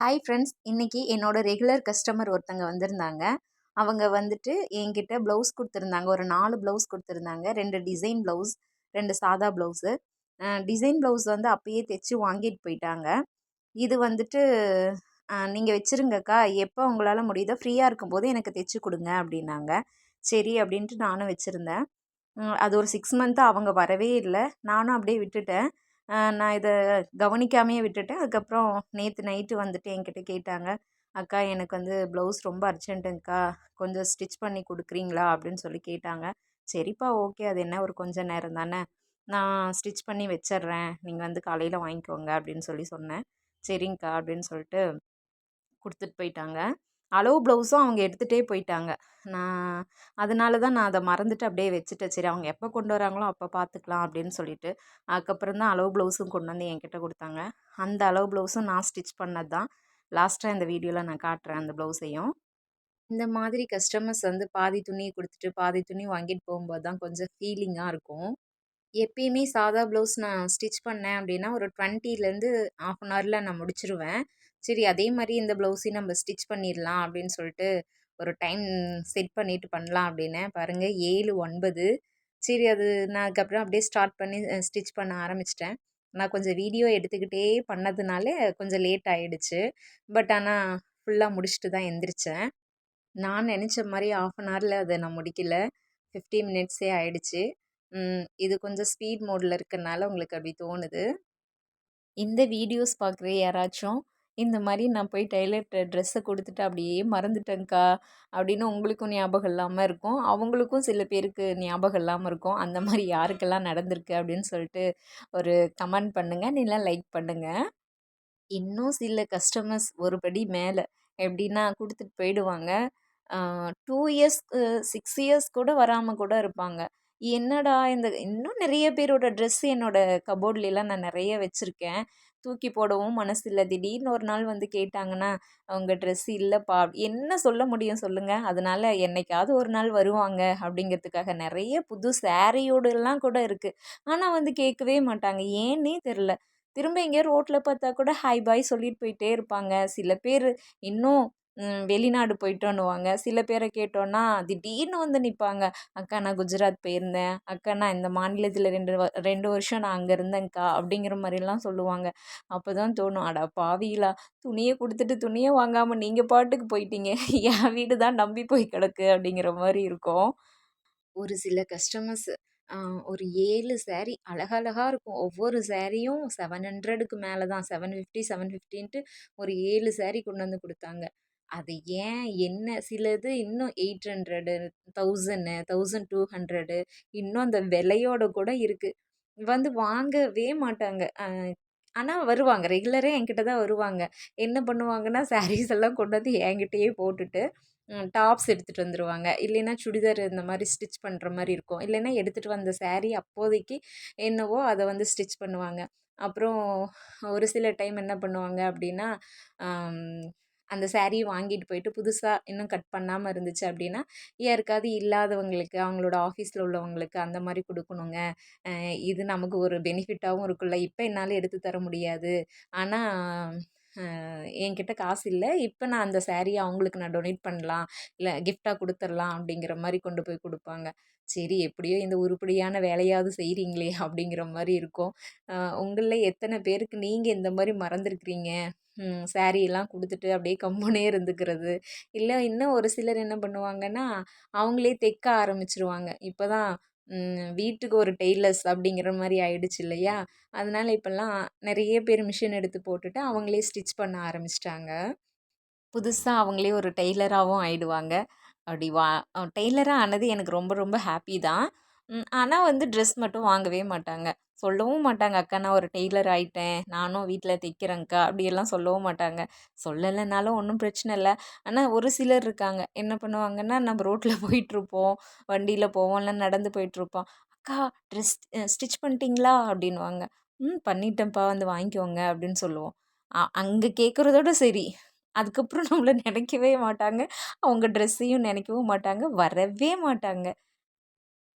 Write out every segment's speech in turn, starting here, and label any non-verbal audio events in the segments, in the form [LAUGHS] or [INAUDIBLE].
Hi friends இன்றைக்கி என்னோடய regular customer ஒருத்தங்க வந்திருந்தாங்க. அவங்க வந்துட்டு என்கிட்ட ப்ளவுஸ் கொடுத்துருந்தாங்க. ஒரு நாலு ப்ளவுஸ் கொடுத்துருந்தாங்க. ரெண்டு டிசைன் ப்ளவுஸ் ரெண்டு சாதா ப்ளவுஸு டிசைன் ப்ளவுஸ் வந்து அப்பயே தைச்சி வாங்கிட்டு போயிட்டாங்க. இது வந்துட்டு நீங்கள் வச்சுருங்கக்கா. எப்போ உங்களால் முடியுதோ ஃப்ரீயாக இருக்கும்போது எனக்கு தைச்சி கொடுங்க அப்படின்னாங்க. சரி அப்படின்ட்டு நானும் வச்சுருந்தேன். அது ஒரு சிக்ஸ் மந்த்தாக அவங்க வரவே இல்லை. நானும் அப்படியே விட்டுட்டேன். நான் இதை கவனிக்காமையே விட்டுட்டேன். அதுக்கப்புறம் நேற்று நைட்டு வந்துட்டு என்கிட்ட கேட்டாங்க அக்கா எனக்கு வந்து ப்ளவுஸ் ரொம்ப அர்ஜென்ட்டுங்க்கா கொஞ்சம் ஸ்டிச் பண்ணி கொடுக்குறீங்களா? அப்படின்னு சொல்லி கேட்டாங்க. சரிப்பா ஓகே. அது என்ன ஒரு கொஞ்சம் நேரம் தானே. நான் ஸ்டிச் பண்ணி வச்சிட்றேன். நீங்கள் வந்து காலையில் வாங்கிக்கோங்க. அப்படின்னு சொல்லி சொன்னேன். சரிங்க்கா அப்படின்னு சொல்லிட்டு கொடுத்துட்டு போயிட்டாங்க. அளவு ப்ளவுஸும் அவங்க எடுத்துகிட்டே போயிட்டாங்க. நான் அதனால தான் நான் அதை மறந்துட்டு அப்படியே வச்சுட்டேன். சரி அவங்க எப்போ கொண்டு வராங்களோ அப்போ பார்த்துக்கலாம் அப்படின்னு சொல்லிட்டு அதுக்கப்புறம் தான் அளவு ப்ளவுஸும் கொண்டு வந்து என்கிட்ட கொடுத்தாங்க. அந்த அளவு ப்ளவுஸும் நான் ஸ்டிச் பண்ணது தான். லாஸ்ட்டாக இந்த வீடியோவில் நான் காட்டுறேன் அந்த ப்ளவுஸையும். இந்த மாதிரி கஸ்டமர்ஸ் வந்து பாதி துணியை கொடுத்துட்டு பாதி துணி வாங்கிட்டு போகும்போது தான் கொஞ்சம் ஃபீலிங்காக இருக்கும். எப்பயுமே சாதா ப்ளவுஸ் நான் ஸ்டிச் பண்ணேன் அப்படின்னா ஒரு டுவெண்ட்டிலேருந்து ஆஃப் அன் ஹவரில் நான் முடிச்சிருவேன். சரி அதே மாதிரி இந்த ப்ளவுஸையும் நம்ம ஸ்டிச் பண்ணிடலாம் அப்படின்னு சொல்லிட்டு ஒரு டைம் செட் பண்ணிவிட்டு பண்ணலாம் அப்படின்னு. பாருங்கள் ஏழு ஒன்பது. சரி அது நான் அதுக்கப்புறம் அப்படியே ஸ்டார்ட் பண்ணி ஸ்டிச் பண்ண ஆரம்பிச்சிட்டேன். நான் கொஞ்சம் வீடியோ எடுத்துக்கிட்டே பண்ணதுனால கொஞ்சம் லேட் ஆகிடுச்சு பட் ஆனால் ஃபுல்லாக முடிச்சுட்டு தான் எந்திரிச்சேன். நான் நினச்ச மாதிரி ஆஃப் அன் ஹவரில் அதை நான் முடிக்கல. ஃபிஃப்டி மினிட்ஸே ஆகிடுச்சு இது கொஞ்சம் ஸ்பீட் மோடில் இருக்கிறனால உங்களுக்கு அப்படி தோணுது. இந்த வீடியோஸ் பார்க்குற யாராச்சும் இந்த மாதிரி நான் போய் டெய்லர்கிட்ட ட்ரெஸ்ஸை கொடுத்துட்டு அப்படியே மறந்துட்டேங்க்கா அப்படின்னு உங்களுக்கும் ஞாபகம் இல்லாமல் இருக்கும். அவங்களுக்கும் சில பேருக்கு ஞாபகம் இல்லாமல் இருக்கும். அந்த மாதிரி யாருக்கெல்லாம் நடந்திருக்கு அப்படின்னு சொல்லிட்டு ஒரு கமெண்ட் பண்ணுங்கள் நீலாம் லைக் பண்ணுங்கள் இன்னும் சில கஸ்டமர்ஸ் ஒரு படி மேலே எப்படின்னா கொடுத்துட்டு போயிடுவாங்க. டூ இயர்ஸ் சிக்ஸ் இயர்ஸ் கூட வராமல் கூட இருப்பாங்க. என்னடா இந்த இன்னும் நிறைய பேரோட ட்ரெஸ் என்னோடய கபோர்ட்லாம் நான் நிறைய வச்சுருக்கேன். தூக்கி போடவும் மனசு இல்லை. திடீர்னு ஒரு நாள் வந்து கேட்டாங்கன்னா அவங்க ட்ரெஸ் இல்லைப்பா. என்ன சொல்ல முடியும் சொல்லுங்கள் அதனால் என்னைக்காவது ஒரு நாள் வருவாங்க அப்படிங்கிறதுக்காக நிறைய புது சேரீயோடலாம் கூட இருக்குது ஆனால் வந்து கேட்கவே மாட்டாங்க. ஏன்னே தெரில திரும்ப எங்கேயோ ரோட்டில் பார்த்தா கூட ஹாய் பாய் சொல்லிட்டு போயிட்டே இருப்பாங்க. சில பேர் இன்னும் வெளிநாடு போயிட்டோன்னுவாங்க. சில பேரை கேட்டோன்னா திடீர்னு வந்து நிற்பாங்க அக்கா நான் குஜராத் போயிருந்தேன். அக்கா நான் இந்த மாநிலத்தில் ரெண்டு ரெண்டு வருஷம் நான் அங்கே இருந்தேன்க்கா அப்படிங்கிற மாதிரிலாம் சொல்லுவாங்க. அப்போ தான் தோணும் அடா பாவிகளா! துணியை கொடுத்துட்டு துணியை வாங்காமல் நீங்கள் பாட்டுக்கு போயிட்டீங்க. என் வீடு தான் நம்பி போய் கிடக்கு அப்படிங்கிற மாதிரி இருக்கும். ஒரு சில கஸ்டமர்ஸ் ஒரு ஏழு சேரீ அழகழகாக இருக்கும். ஒவ்வொரு சேரீயும் செவன் ஹண்ட்ரடுக்கு மேலே தான் செவன் ஃபிஃப்டி செவன் ஃபிஃப்டின்ட்டு ஒரு ஏழு சேரீ கொண்டு வந்து கொடுத்தாங்க. அது ஏன் என்ன சிலது இன்னும் eight hundred thousand thousand two hundred இன்னும் அந்த விலையோட கூட இருக்குது வந்து வாங்கவே மாட்டாங்க. ஆனால் வருவாங்க. ரெகுலராக என்கிட்ட தான் வருவாங்க. என்ன பண்ணுவாங்கன்னா சாரீஸ் எல்லாம் கொண்டு வந்து என்கிட்டயே போட்டுட்டு டாப்ஸ் எடுத்துகிட்டு வந்துடுவாங்க இல்லைன்னா சுடிதார் இந்த மாதிரி ஸ்டிச் பண்ணுற மாதிரி இருக்கும். இல்லைன்னா எடுத்துகிட்டு வந்த சாரீ அப்போதைக்கு என்னவோ அதை வந்து ஸ்டிச் பண்ணுவாங்க. அப்புறம் ஒரு சில டைம் என்ன பண்ணுவாங்க அப்படின்னா அந்த சேரீயை வாங்கிட்டு போயிட்டு புதுசாக இன்னும் கட் பண்ணாமல் இருந்துச்சு அப்படின்னா யாருக்காவது இல்லாதவங்களுக்கு அவங்களோட ஆஃபீஸில் உள்ளவங்களுக்கு அந்த மாதிரி கொடுக்கணுங்க. இது நமக்கு ஒரு பெனிஃபிட்டாகவும் இருக்குல்ல இப்போ என்னால் எடுத்து தர முடியாது. ஆனால் என்கிட்ட காசு இல்லை. இப்போ நான் அந்த சேரீயை அவங்களுக்கு நான் டொனேட் பண்ணலாம். இல்லை கிஃப்டாக கொடுத்துர்லாம் அப்படிங்கிற மாதிரி கொண்டு போய் கொடுப்பாங்க. சரி எப்படியோ இந்த உருப்படியான வேலையாவது செய்கிறீங்களே அப்படிங்கிற மாதிரி இருக்கும். உங்களில் எத்தனை பேருக்கு நீங்கள் இந்த மாதிரி மறந்துருக்கிறீங்க? சாரியெல்லாம் கொடுத்துட்டு அப்படியே கம்முனே இருந்துக்கிறது. இல்லை இன்னும் ஒரு சிலர் என்ன பண்ணுவாங்கன்னா அவங்களே தைக்க ஆரம்பிச்சிருவாங்க. இப்போ தான் வீட்டுக்கு ஒரு டெய்லர்ஸ் அப்படிங்கிற மாதிரி ஆயிடுச்சு இல்லையா? அதனால் இப்போல்லாம் நிறைய பேர் மிஷின் எடுத்து போட்டுட்டு அவங்களே ஸ்டிச் பண்ண ஆரம்பிச்சிட்டாங்க. புதுசாக அவங்களே ஒரு டெய்லராகவும் ஆயிடுவாங்க. அப்படி வா டெய்லராக ஆனது எனக்கு ரொம்ப ரொம்ப ஹாப்பி தான். ஆனால் வந்து ட்ரெஸ் மட்டும் வாங்கவே மாட்டாங்க. சொல்லவும் மாட்டாங்க அக்கா நான் ஒரு டெய்லர் ஆகிட்டேன் நானும் வீட்டில் தைக்கிறேங்க்கா அப்படியெல்லாம் சொல்லவும் மாட்டாங்க. சொல்லலைனாலும் ஒன்றும் பிரச்சனை இல்லை. ஆனால் ஒரு சிலர் இருக்காங்க. என்ன பண்ணுவாங்கன்னா நம்ம ரோட்டில் [LAUGHS] போயிட்டுருப்போம். வண்டியில் போவோம் இல்லை நடந்து போயிட்டுருப்போம். அக்கா ட்ரெஸ் ஸ்டிச் பண்ணிட்டீங்களா? அப்படின்வாங்க ம் பண்ணிட்டேன்ப்பா. வந்து வாங்கிக்கோங்க. அப்படின்னு சொல்லுவோம். அங்கே கேட்குறதோட சரி. அதுக்கப்புறம் நம்மளை நினைக்கவே மாட்டாங்க. அவங்க ட்ரெஸ்ஸையும் நினைக்கவும் மாட்டாங்க. வரவே மாட்டாங்க.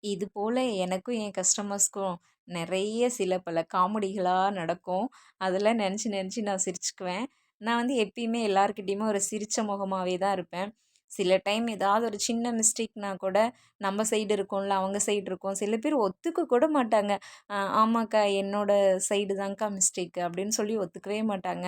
இது போல் எனக்கும் என் கஸ்டமர்ஸ்க்கும் நிறைய சில பல காமெடிகளாக நடக்கும். அதெல்லாம் நினச்சி நினச்சி நான் சிரிச்சுக்குவேன். நான் வந்து எப்பயுமே எல்லார்கிட்டேயுமே ஒரு சிரித்த முகமாவே தான் இருப்பேன். சில டைம் ஏதாவது ஒரு சின்ன மிஸ்டேக்னா கூட நம்ம சைடு இருக்கோம்ல அவங்க சைடு இருக்கும். சில பேர் ஒத்துக்க கூட மாட்டாங்க. ஆமாக்கா என்னோடய சைடு தான்க்கா மிஸ்டேக்கு அப்படின்னு சொல்லி ஒத்துக்கவே மாட்டாங்க.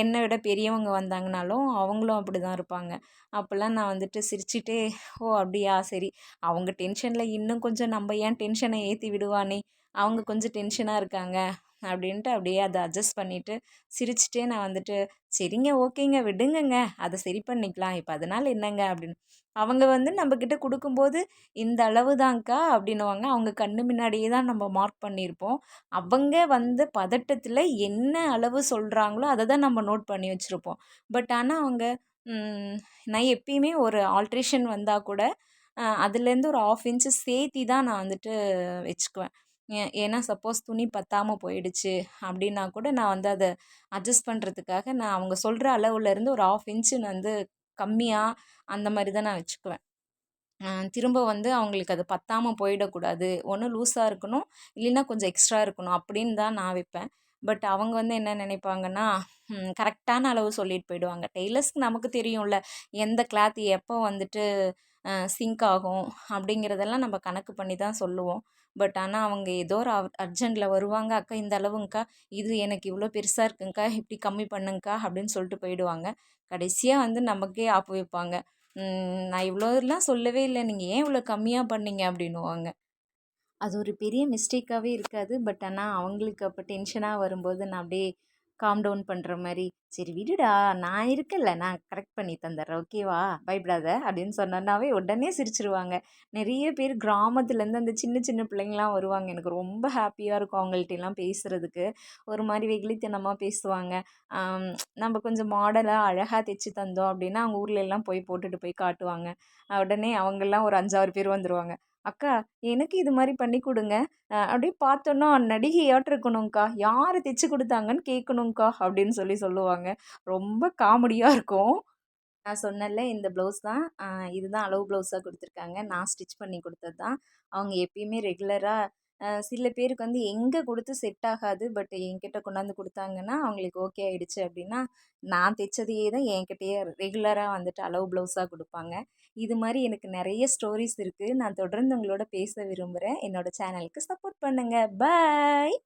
என்னை விட பெரியவங்க வந்தாங்கனாலும் அவங்களும் அப்படி தான் இருப்பாங்க. அப்போல்லாம் நான் வந்துட்டு சிரிச்சுட்டே ஓ அப்படியா? சரி அவங்க டென்ஷனில் இன்னும் கொஞ்சம் நம்ம ஏன் டென்ஷனை ஏற்றி விடுவானே? அவங்க கொஞ்சம் டென்ஷனாக இருக்காங்க. அப்படின்ட்டு அப்படியே அதை அட்ஜஸ்ட் பண்ணிவிட்டு சிரிச்சுட்டே நான் வந்துட்டு சரிங்க ஓகேங்க விடுங்கங்க அதை சரி பண்ணிக்கலாம். இப்போ அதனால் என்னங்க அப்படின்னு. அவங்க வந்து நம்மக்கிட்ட கொடுக்கும்போது இந்த அளவு தான்க்கா அப்படின்னுவாங்க. அவங்க கண்ணு முன்னாடியே தான் நம்ம மார்க் பண்ணியிருப்போம். அவங்க வந்து பதட்டத்தில் என்ன அளவு சொல்கிறாங்களோ அதை தான் நம்ம நோட் பண்ணி வச்சுருப்போம். பட் ஆனால் அவங்க நான் எப்பயுமே ஒரு ஆல்ட்ரேஷன் வந்தால் கூட அதுலேருந்து ஒரு ஆஃப் இன்ச்சு சேர்த்தி தான் நான் வந்துட்டு வச்சுக்குவேன். ஏ ஏன்னா சப்போஸ் துணி பத்தாமல் போயிடுச்சு அப்படின்னா கூட நான் வந்து அதை அட்ஜஸ்ட் பண்ணுறதுக்காக நான் அவங்க சொல்கிற அளவுலேருந்து ஒரு ஆஃப் இன்ச்சு வந்து கம்மியாக அந்த மாதிரி தான் நான் வச்சுக்குவேன். திரும்ப வந்து அவங்களுக்கு அது பத்தாமல் போயிடக்கூடாது. ஒன்று லூஸாக இருக்கணும் இல்லைன்னா கொஞ்சம் எக்ஸ்ட்ரா இருக்கணும் அப்படின்னு தான் நான் வைப்பேன். பட் அவங்க வந்து என்ன நினைப்பாங்கன்னா கரெக்டான அளவு சொல்லிட்டு போயிடுவாங்க. டெய்லர்ஸ்க்கு நமக்கு தெரியும்ல எந்த கிளாத் எப்போ வந்துட்டு சிங்க் ஆகும் அப்படிங்கிறதெல்லாம் நம்ம கணக்கு பண்ணி தான் சொல்லுவோம். பட் ஆனால் அவங்க ஏதோ ஒரு அர்ஜெண்ட்டில் வருவாங்க அக்கா இந்த அளவுங்க்கா இது எனக்கு இவ்வளோ பெருசாக இருக்குங்க்கா இப்படி கம்மி பண்ணுங்கக்கா அப்படின்னு சொல்லிட்டு போயிடுவாங்க. கடைசியாக வந்து நமக்கே ஆப்பு வைப்பாங்க. நான் இவ்வளோலாம் சொல்லவே இல்லை நீங்கள் ஏன் இவ்வளோ கம்மியாக பண்ணீங்க? அப்படின்னுவாங்க. அது ஒரு பெரிய மிஸ்டேக்காகவே இருக்காது. பட் ஆனால் அவங்களுக்கு அப்போ டென்ஷனாக வரும்போது நான் அப்படியே காம் டவுன் பண்ணுற மாதிரி சரி விடுடா நான் இருக்கல நான் கரெக்ட் பண்ணி தந்துடுறேன் ஓகேவா பயப்படாத அப்படின்னு சொன்னோன்னாவே உடனே சிரிச்சிருவாங்க. நிறைய பேர் கிராமத்துலேருந்து அந்த சின்ன சின்ன பிள்ளைங்களாம் வருவாங்க. எனக்கு ரொம்ப ஹாப்பியாக இருக்கும் அவங்கள்ட்டெல்லாம் பேசுகிறதுக்கு ஒரு மாதிரி வெகுளித்தனமாக பேசுவாங்க. நம்ம கொஞ்சம் மாடலாக அழகாக தைச்சி தந்தோம் அப்படின்னா அவங்க ஊர்ல எல்லாம் போய் போட்டுட்டு போய் காட்டுவாங்க. உடனே அவங்கெல்லாம் ஒரு அஞ்சாறு பேர் வந்துடுவாங்க அக்கா எனக்கு இது மாதிரி பண்ணி கொடுங்க. அப்படியே பார்த்தோன்னா நடிகையாட்டம் இருக்கணும்க்கா யார் தைச்சி கொடுத்தாங்கன்னு கேட்கணும்க்கா அப்படின்னு சொல்லி சொல்லுவாங்க. ரொம்ப காமெடியாக இருக்கும். நான் சொன்னேன்ல இந்த ப்ளவுஸ் தான் இதுதான் அளவு ப்ளவுஸாக கொடுத்துருக்காங்க. நான் ஸ்டிச் பண்ணி கொடுத்தது தான். அவங்க எப்பயுமே ரெகுலராக சில பேருக்கு வந்து எங்கே கொடுத்து செட் ஆகாது பட் என்கிட்ட கொண்டாந்து கொடுத்தாங்கன்னா அவங்களுக்கு ஓகே ஆகிடுச்சு அப்படின்னா நான் தைச்சதையே தான் என்கிட்டயே ரெகுலராக வந்துட்டு அளவு ப்ளவுஸாக கொடுப்பாங்க. இது மாதிரி எனக்கு நிறைய ஸ்டோரிஸ் இருக்குது நான் தொடர்ந்து உங்களோட பேச விரும்புகிறேன் என்னோடய சேனலுக்கு சப்போர்ட் பண்ணுங்கள் பாய்